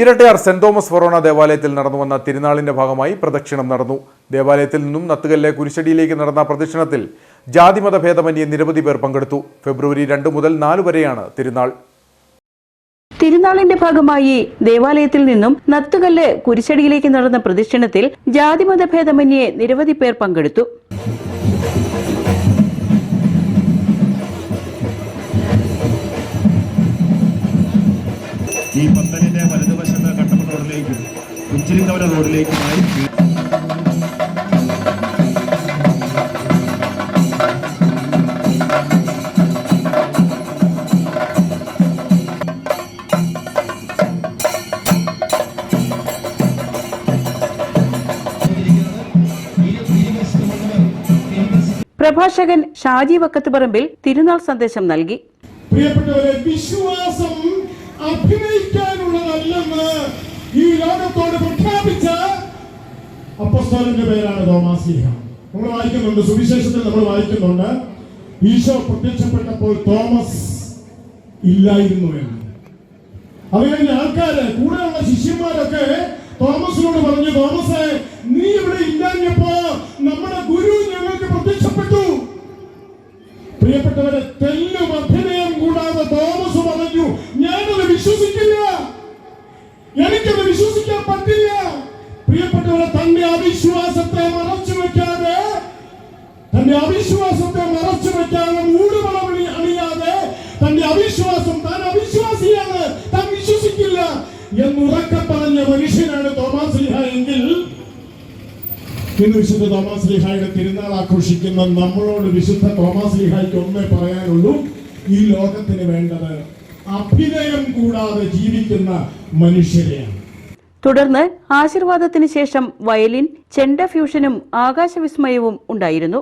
Irattayar saint Thomas ഫൊറോണ ദേവാലയത്തിൽ നടന്നു വന്ന തിരുനാളിന്റെ ഭാഗമായി പ്രദക്ഷിണം നടന്നു. ദേവാലയത്തിൽ നിന്നും നത്തുകല്ലെ കുരിശടിയിലേക്ക് നടന്ന പ്രദക്ഷിണത്തിൽ ജാതിമത ഭേദമന്യേ നിരവധി പേർ പങ്കെടുത്തു. ഫെബ്രുവരി രണ്ട് മുതൽ നാല് വരെയാണ് തിരുനാൾ. തിരുനാളിന്റെ ഭാഗമായി ദേവാലയത്തിൽ നിന്നും നത്തുകല്ല് കുരിശടിയിലേക്ക് നടന്ന പ്രദക്ഷിണത്തിൽ ജാതിമത ഭേദമന്യേ നിരവധി പേർ പങ്കെടുത്തു. ഈ പന്തലിന്റെ വലതുവശത്ത് കട്ടപ്പന റോഡിലേക്കും ഉച്ചിരിക്കവല റോഡിലേക്കുമായി പ്രഭാഷകൻ ഷാജി വക്കത്ത് പറമ്പിൽ തിരുനാൾ സന്ദേശം നൽകി. പ്രിയപ്പെട്ടവരെ വിശ്വാസം അഭിനയിക്കാനുള്ളതല്ലെന്ന് ഈ ലോകത്തോട് പ്രഖ്യാപിച്ച അപ്പസ്തോലന്റെ പേരാണ് തോമാസിഹ നമ്മൾ വായിക്കുന്നുണ്ട് സുവിശേഷത്തിൽ നമ്മൾ വായിക്കുന്നുണ്ട്. ഈശോ പ്രത്യക്ഷപ്പെട്ടപ്പോൾ തോമസ് ഇല്ലായിരുന്നു എന്ന്. അത് ആൾക്കാര് കൂടെയുള്ള ശിഷ്യന്മാരൊക്കെ തോമസിനോട് പറഞ്ഞു തോമസേ നീ ഇവിടെ ഇല്ലാഞ്ഞപ്പോ നമ്മുടെ ഗുരു ഞങ്ങൾക്ക് പ്രത്യക്ഷപ്പെട്ടു. പ്രിയപ്പെട്ടവരെ തെല്ലും അഭിനയം കൂടാതെ തോമസ് വിശ്വസിക്കില്ല. എനിക്കത് വിശ്വസിക്കാൻ പറ്റില്ല. പ്രിയപ്പെട്ടവരെ തന്റെ അവിശ്വാസത്തെ മറച്ചു വെക്കാതെ തന്റെ അവിശ്വാസത്തെ മറച്ചു വെക്കാതെ മൂടുപടം അണി- അണിയാതെ തന്റെ അവിശ്വാസം താൻ അവിശ്വാസിയാണ്. താൻ വിശ്വസിക്കില്ല എന്നുറക്കെ പറഞ്ഞ മനുഷ്യനാണ് തോമാസ് ലിഹ എങ്കിൽ ഇന്ന് വിശുദ്ധ തോമസ് ലിഹായുടെ തിരുനാൾ ആഘോഷിക്കുന്ന നമ്മളോട് വിശുദ്ധ തോമസ് ലിഹായ്ക്ക് ഒന്നേ പറയാനുള്ളൂ ഈ ലോകത്തിന് വേണ്ടത് അഭിനയം കൂടാതെ ജീവിക്കുന്ന മനുഷ്യരെയാണ്. തുടർന്ന് ആശീർവാദത്തിന് ശേഷം വയലിൻ ചെണ്ട ഫ്യൂഷനും ആകാശവിസ്മയവും ഉണ്ടായിരുന്നു.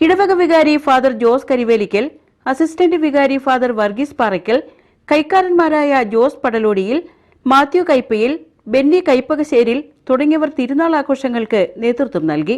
ഇടവക വികാരി ഫാദർ ജോസ് കരിവേലിക്കൽ അസിസ്റ്റന്റ് വികാരി ഫാദർ വർഗീസ് പാറയ്ക്കൽ കൈക്കാരന്മാരായ ജോസ് പടലോടിയിൽ മാത്യു കൈപ്പയിൽ ബെന്നി കൈപ്പകശ്ശേരിൽ തുടങ്ങിയവർ തിരുനാൾ ആഘോഷങ്ങൾക്ക് നേതൃത്വം നൽകി